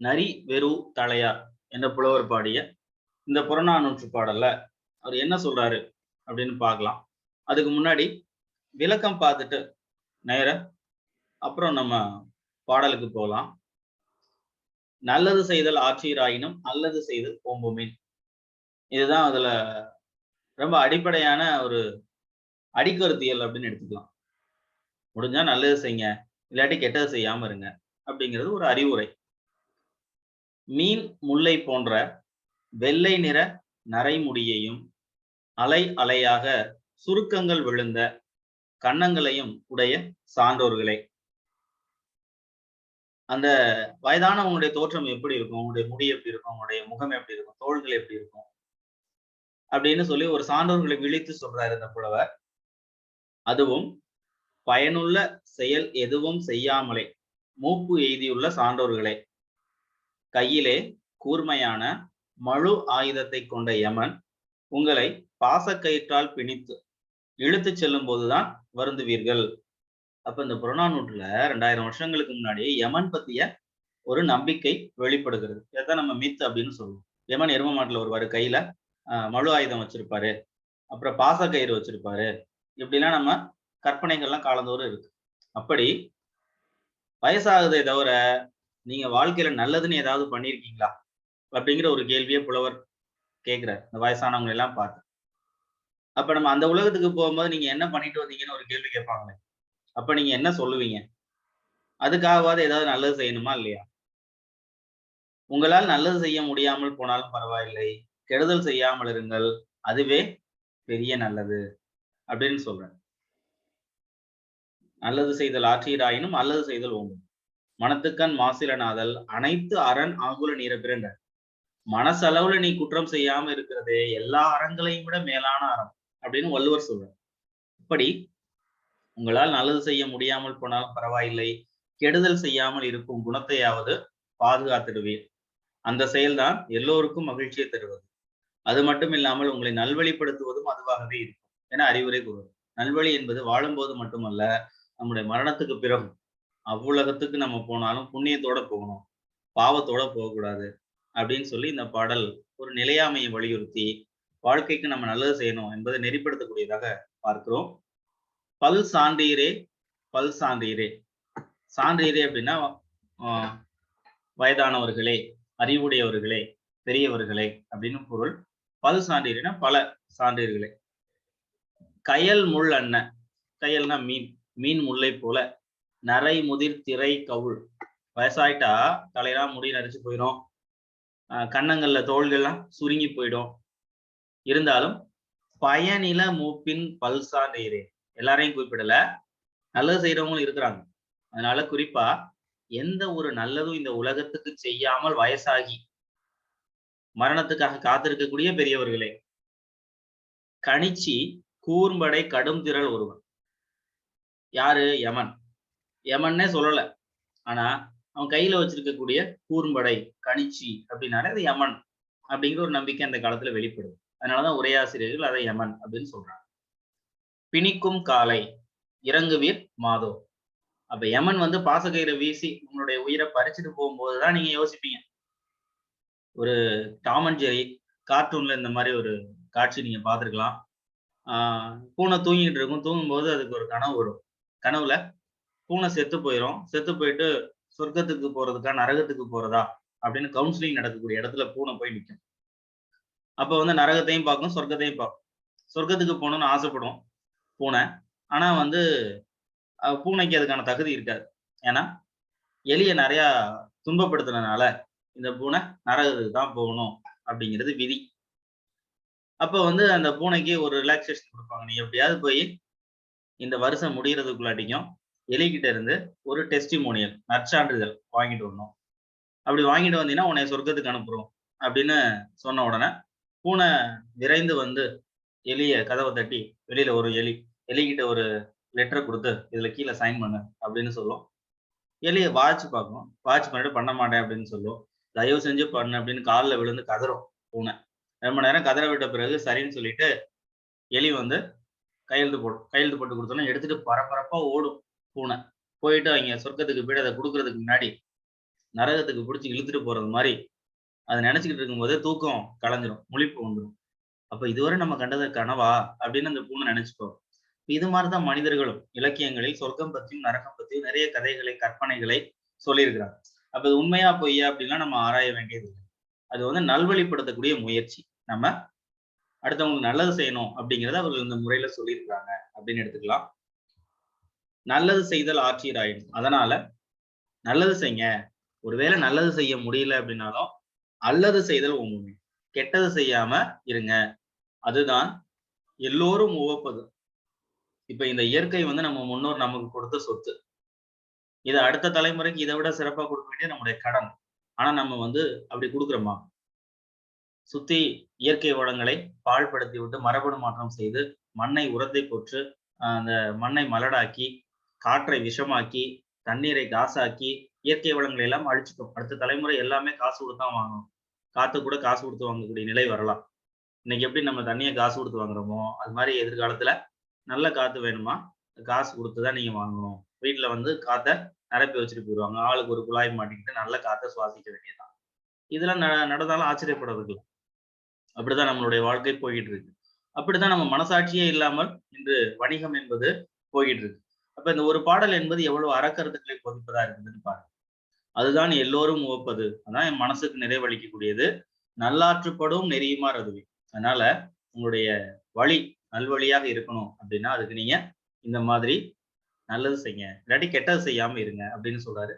நரி வெறு தலையார் என்ற புலவர் பாடிய இந்த புறநானூற்று பாடல்ல அவர் என்ன சொல்றாரு அப்படின்னு பார்க்கலாம். அதுக்கு முன்னாடி விளக்கம் பார்த்துட்டு நேர அப்புறம் நம்ம பாடலுக்கு போகலாம் நல்லது செய்தல் ஆட்சியராயினும் அல்லது செய்தல் ஓம்புமீன். இதுதான் அதுல ரொம்ப அடிப்படையான ஒரு அடிக்கருத்தியல் அப்படின்னு எடுத்துக்கலாம். முடிஞ்சா நல்லது செய்யுங்க இல்லாட்டி கெட்டது செய்யாம இருங்க. அப்படிங்கிறது ஒரு அறிவுரை. மீன் முல்லை போன்ற வெள்ளை நிற நரைமுடியையும் அலை அலையாக சுருக்கங்கள் விழுந்த கன்னங்களையும் உடைய சான்றோர்களே. அந்த வயதானவங்களுடைய தோற்றம் எப்படி இருக்கும்? உங்களுடைய முடி எப்படி இருக்கும்? உங்களுடைய முகம் எப்படி இருக்கும்? தோள்கள் எப்படி இருக்கும்? அப்படின்னு சொல்லி ஒரு சான்றோர்களை விழித்து சொல்றாரு இந்த புலவர். அதுவும் பயனுள்ள செயல் எதுவும் செய்யாமலே மூப்பு எய்தியுள்ள சான்றோர்களே. கையிலே கூர்மையான மழு ஆயுதத்தை கொண்ட யமன் உங்களை பாசக்கயிற்றால் பிணித்து இழுத்து செல்லும் போதுதான் வருந்துவீர்கள். அப்ப இந்த புறநானூற்றுல ரெண்டாயிரம் வருஷங்களுக்கு முன்னாடி யமன் பத்திய ஒரு நம்பிக்கை வெளிப்படுகிறது. இதான் நம்ம மித் அப்படின்னு சொல்லுவோம். யமன் எரும மாட்டில் வருவாரு கையில மழு ஆயுதம் வச்சிருப்பாரு அப்புறம் பாசக்கயிறு வச்சிருப்பாரு. இப்படிலாம் நம்ம கற்பனைகள்லாம் காலந்தோறும் இருக்கு. அப்படி வயசாகுதே தவிர நீங்க வாழ்க்கையில நல்லதுன்னு ஏதாவது பண்ணிருக்கீங்களா? அப்படிங்கிற ஒரு கேள்வியை புலவர் கேட்கிறார். இந்த வயசானவங்க எல்லாம் பார்த்து. அப்ப நம்ம அந்த உலகத்துக்கு போகும்போது நீங்க என்ன பண்ணிட்டு வந்தீங்கன்னு ஒரு கேள்வி கேட்பாங்களே? அப்ப நீங்க என்ன சொல்லுவீங்க? அதுக்காகவாது ஏதாவது நல்லது செய்யணுமா இல்லையா? உங்களால் நல்லது செய்ய முடியாமல் போனாலும் பரவாயில்லை. கெடுதல் செய்யாமல் இருங்கள். அதுவே பெரிய நல்லது. அப்படின்னு சொல்றேன் நல்லது செய்தல் ஆற்றீராயினும் அல்லது செய்தல் ஓங்கும். மனத்துக்கண் மாசிலனாதல் அனைத்து அரண் ஆகுல நீர பிறந்த. மனசளவுல நீ குற்றம் செய்யாம இருக்கிறதே எல்லா அறங்களையும் விட மேலான அறம் அப்படின்னு வள்ளுவர் சொல்றார். இப்படி உங்களால் நல்லது செய்ய முடியாமல் போனாலும் பரவாயில்லை. கெடுதல் செய்யாமல் இருக்கும் குணத்தையாவது பாதுகாத்திடுவீர். அந்த செயல்தான் எல்லோருக்கும் மகிழ்ச்சியை தருவது. அது மட்டும் இல்லாமல் உங்களை நல்வழிப்படுத்துவதும் அதுவாகவே இருக்கும். என அறிவுரை கூறுவது நல்வழி என்பது வாழும்போது மட்டுமல்ல நம்முடைய மரணத்துக்கு பிறகு அவ்வுலகத்துக்கு நம்ம போனாலும் புண்ணியத்தோட போகணும் பாவத்தோட போகக்கூடாது அப்படின்னு சொல்லி இந்த பாடல் ஒரு நிலையாமையை வலியுறுத்தி வாழ்க்கைக்கு நம்ம நல்லது செய்யணும் என்பதை நெறிப்படுத்தக்கூடியதாக பார்க்கிறோம். பல் சான்றீரே பல் சான்றீரே. சான்றீரே அப்படின்னா வயதானவர்களே அறிவுடையவர்களே பெரியவர்களே அப்படின்னு பொருள். பல் சான்றீர்னா பல சான்றீர்களே. கயல் முள் அண்ண கயல்னா மீன். மீன் முல்லை போல நரை முதிர் திரை கவுள். வயசாயிட்டா தலையெல்லாம் முடி நரைச்சு போயிடும். கன்னங்கள்ல தோள்கள்லாம் சுருங்கி போயிடும். இருந்தாலும் பயனில மூப்பின் பல்சா நெய்ரே எல்லாரையும் குறிப்பிடல. நல்லது செய்யறவங்களும் இருக்கிறாங்க. அதனால குறிப்பா எந்த ஒரு நல்லதும் இந்த உலகத்துக்கு செய்யாமல் வயசாகி மரணத்துக்காக காத்திருக்கக்கூடிய பெரியவர்களே. கணிச்சி கூர்ம்படை கடும் திரள் ஒருவன். யாரு? யமன். யமன்னே சொல்லல. ஆனா அவன் கையில வச்சிருக்கக்கூடிய கூர்ம்படை கணிச்சி அப்படின்னாலே அது யமன் அப்படிங்கிற ஒரு நம்பிக்கை அந்த காலத்துல வெளிப்படுது. அதனாலதான் உரையாசிரியர்கள் அதை யமன் அப்படின்னு சொல்றாங்க. பிணிக்கும் காலை இறங்குவீர் மாதோ. அப்ப யமன் வந்து பாசகயிறை வீசி உங்களுடைய உயிரை பறிச்சுட்டு போகும்போதுதான் நீங்க யோசிப்பீங்க. ஒரு டாமன் ஜெரி கார்ட்டூன்ல இந்த மாதிரி ஒரு காட்சி நீங்க பார்த்துருக்கலாம். ஆஹ் பூனை தூங்கிட்டு இருக்கும். தூங்கும்போது அதுக்கு ஒரு கனவு வரும். கனவுல பூனை செத்து போயிடும் செத்து போயிட்டு சொர்க்கத்துக்கு போறதுக்கா நரகத்துக்கு போறதா? அப்படின்னு கவுன்சிலிங் நடக்கக்கூடிய இடத்துல பூனை போய் நிற்கும் அப்போ வந்து நரகத்தையும் பார்க்கும் சொர்க்கத்தையும் பார்க்கும். சொர்க்கத்துக்கு போகணும்னு ஆசைப்படும் பூனை. ஆனா வந்து பூனைக்கு அதுக்கான தகுதி இருக்காது. ஏன்னா எலியை நிறையா துன்பப்படுத்தினால இந்த பூனை நரகத்துக்கு தான் போகணும் அப்படிங்கிறது விதி. அப்போ வந்து அந்த பூனைக்கு ஒரு ரிலாக்ஸேஷன் கொடுப்பாங்க. நீ எப்படியாவது போய் இந்த வருஷம் முடிகிறதுக்குள்ளாட்டிக்கும் எலிகிட்ட இருந்து ஒரு டெஸ்டிமோனியல் நற்சான்றிதழ் வாங்கிட்டு வரணும். அப்படி வாங்கிட்டு வந்தீங்கன்னா உன்னை சொர்க்கத்துக்கு அனுப்புறோம் அப்படின்னு சொன்ன உடனே பூனை விரைந்து வந்து எலிய கதவை தட்டி வெளியில ஒரு எலி எலிகிட்ட ஒரு லெட்டர் கொடுத்து இதுல கீழே சைன் பண்ணு அப்படின்னு சொல்லும். எலிய வாட்ச் பார்க்கும். வாட்ச் பண்ணிட்டு பண்ண மாட்டேன் அப்படின்னு சொல்லும். தயவு செஞ்சு பண்ணு அப்படின்னு காலில் விழுந்து கதறும் பூனை. ரொம்ப நேரம் கதற விட்ட பிறகு சரின்னு சொல்லிட்டு எலி வந்து கையெழுத்து போடும் கையெழுத்து போட்டு கொடுத்தோன்னா எடுத்துட்டு பரபரப்பா ஓடும் பூனை. போயிட்டு அவங்க சொர்க்கத்துக்கு போயிட்டு அதை கொடுக்கறதுக்கு முன்னாடி நரகத்துக்கு பிடிச்சி இழுத்துட்டு போறது மாதிரி அதை நினைச்சுக்கிட்டு இருக்கும்போதே தூக்கம் கலைஞ்சிரும் முழிப்பு வந்துடும் அப்ப இதுவரை நம்ம கண்டது கனவா அப்படின்னு அந்த பூனை நினைச்சுப்போம் இது மாதிரிதான் மனிதர்களும் இலக்கியங்களில் சொர்க்கம் பத்தியும் நரகம் பத்தியும் நிறைய கதைகளை கற்பனைகளை சொல்லியிருக்கிறாங்க. அப்ப இது உண்மையா பொய்யா அப்படின்லாம் நம்ம ஆராய வேண்டியது அது வந்து நல்வழிப்படுத்தக்கூடிய முயற்சி. நம்ம அடுத்தவங்களுக்கு நல்லது செய்யணும் அப்படிங்கிறத அவர்கள் இந்த முறையில சொல்லியிருக்கிறாங்க. அப்படின்னு எடுத்துக்கலாம். நல்லது செய்தல் ஆட்சியர் ஆயிடும் அதனால நல்லது செய்யுங்க ஒருவேளை நல்லது செய்ய முடியல அப்படின்னாலும் அல்லது செய்தல் ஒன்று கெட்டது செய்யாம இருங்க. அதுதான் எல்லோரும் உவப்பது. இப்ப இந்த இயற்கை வந்து நம்ம முன்னோர் நமக்கு கொடுத்த சொத்து. இதை அடுத்த தலைமுறைக்கு இதை விட சிறப்பாக கொடுக்க வேண்டிய நம்முடைய கடன். ஆனா நம்ம வந்து அப்படி கொடுக்குறோமா? சுத்தி இயற்கை வளங்களை பாழ்படுத்தி விட்டு மரபணு மாற்றம் செய்து மண்ணை உரத்தை போற்று அந்த மண்ணை மலடாக்கி காற்றை விஷமாக்கி தண்ணீரை காசாக்கி இயற்கை வளங்களை எல்லாம் அழிச்சிட்டோம். அடுத்த தலைமுறை எல்லாமே காசு கொடுத்தா வாங்கணும். காத்து கூட காசு கொடுத்து வாங்கக்கூடிய நிலை வரலாம். இன்னைக்கு எப்படி நம்ம தண்ணியை காசு கொடுத்து வாங்குறோமோ அது மாதிரி எதிர்காலத்துல நல்ல காத்து வேணுமா? காசு கொடுத்துதான் நீங்க வாங்கணும். வீட்டுல வந்து காத்தை நிரப்பி வச்சுட்டு போயிடுவாங்க ஆளுக்கு ஒரு குழாய் மாட்டிக்கிட்டு நல்ல காத்தை சுவாசிக்க வேண்டியதுதான். இதெல்லாம் நடந்தாலும் ஆச்சரியப்படுறதுக்கு அப்படிதான் நம்மளுடைய வாழ்க்கை போய்கிட்டு இருக்கு அப்படிதான் நம்ம மனசாட்சியே இல்லாமல் இன்று வணிகம் என்பது போய்கிட்டு இருக்கு அப்ப இந்த ஒரு பாடல் என்பது எவ்வளவு அறக்கருத்துக்களை பொதிப்பதா இருக்குதுன்னு பாருங்க. அதுதான் எல்லோரும் உவப்பது. அதான் என் மனசுக்கு நிறைவளிக்கக்கூடியது. நல்லாற்றுப்படும் நெறியுமாறு அதுவே. அதனால உங்களுடைய வழி நல்வழியாக இருக்கணும் அப்படின்னா அதுக்கு நீங்க இந்த மாதிரி நல்லது செய்யுங்க. இல்லாட்டி கெட்டது செய்யாம இருங்க அப்படின்னு சொல்றாரு